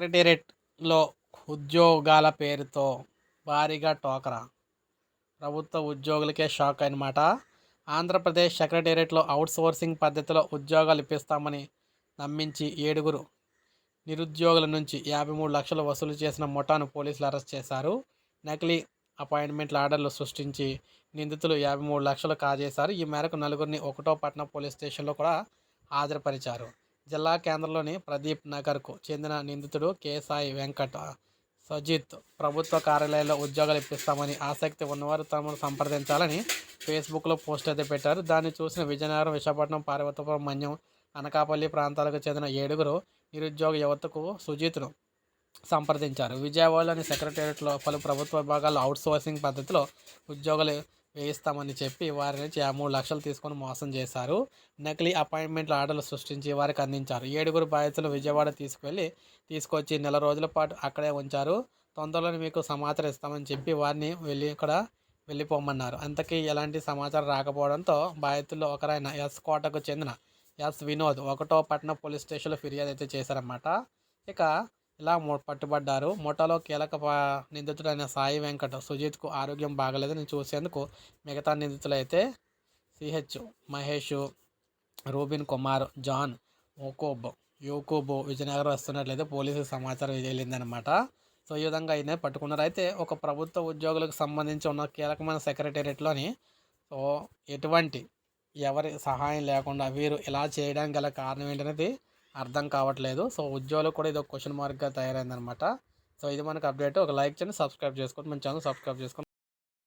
సెక్రటేరియట్లో ఉద్యోగాల పేరుతో భారీగా టోకరా. ప్రభుత్వ ఉద్యోగులకే షాక్ అనమాట ఆంధ్రప్రదేశ్ సెక్రటేరియట్లో అవుట్సోర్సింగ్ పద్ధతిలో ఉద్యోగాలు ఇప్పిస్తామని నమ్మించి ఏడుగురు నిరుద్యోగుల నుంచి యాభై మూడు లక్షలు వసూలు చేసిన ముఠాను పోలీసులు అరెస్ట్ చేశారు. నకిలీ అపాయింట్మెంట్ల ఆర్డర్లు సృష్టించి నిందితులు యాభై మూడు లక్షలు కాజేశారు. ఈ మేరకు నలుగురిని ఒకటో పట్టణ పోలీస్ స్టేషన్లో కూడా హాజరుపరిచారు. జిల్లా కేంద్రంలోని ప్రదీప్ నగర్కు చెందిన నిందితుడు కె సాయి వెంకట సజిత్ ప్రభుత్వ కార్యాలయాల్లో ఉద్యోగాలు ఇప్పిస్తామని ఆసక్తి ఉన్నవారు తమను సంప్రదించాలని ఫేస్బుక్లో పోస్ట్ అయితే పెట్టారు. దాన్ని చూసిన విజయనగరం విశాఖపట్నం పార్వతపురం మన్యం అనకాపల్లి ప్రాంతాలకు చెందిన ఏడుగురు నిరుద్యోగ యువతకు సుజిత్ను సంప్రదించారు. విజయవాడలోని సెక్రటేరియట్లో పలు ప్రభుత్వ విభాగాల్లో అవుట్సోర్సింగ్ పద్ధతిలో ఉద్యోగాలు వేయిస్తామని చెప్పి వారి నుంచి మూడు లక్షలు తీసుకొని మోసం చేశారు. నకిలీ అపాయింట్మెంట్ల ఆర్డర్లు సృష్టించి వారికి అందించారు. ఏడుగురు బాధితులు విజయవాడ తీసుకువెళ్ళి తీసుకొచ్చి నెల రోజుల పాటు అక్కడే ఉంచారు. తొందరలోనే మీకు సమాచారం ఇస్తామని చెప్పి వారిని వెళ్ళి ఇక్కడ వెళ్ళిపోమన్నారు. అంతకీ ఎలాంటి సమాచారం రాకపోవడంతో బాధితుల్లో ఒకరైన ఎస్ కోటకు చెందిన ఎస్ వినోద్ ఒకటో పట్టణ పోలీస్ స్టేషన్లో ఫిర్యాదు అయితే చేశారన్నమాట. ఇక ఇలా పట్టుబడ్డారు. ముఠాలో కీలక నిందితుడైన సాయి వెంకట్ సుజిత్కు ఆరోగ్యం బాగలేదని చూసేందుకు మిగతా నిందితులు అయితే CH Mahesh Rubin Kumar John ఓకోబ్ యూకోబ్ విజయనగరం వస్తున్నట్లయితే పోలీసులకు సమాచారం వెళ్ళిందనమాట సో ఈ విధంగా అయినా పట్టుకున్నారు. అయితే ఒక ప్రభుత్వ ఉద్యోగులకు సంబంధించి ఉన్న కీలకమైన సెక్రటేరియట్లోని సో ఎటువంటి ఎవరి సహాయం లేకుండా వీరు ఇలా చేయడానికి గల కారణం ఏంటనేది అర్థం కావట్లేదు. సో ఉద్యోగులు కూడా ఇది ఒక క్వశ్చన్ మార్క్గా తయారైందనమాట. సో ఇది మనకు అప్డేట్ ఒక లైక్ చేయండి సబ్స్క్రైబ్ చేసుకోండి. మన ఛానల్ సబ్స్క్రైబ్ చేసుకోండి.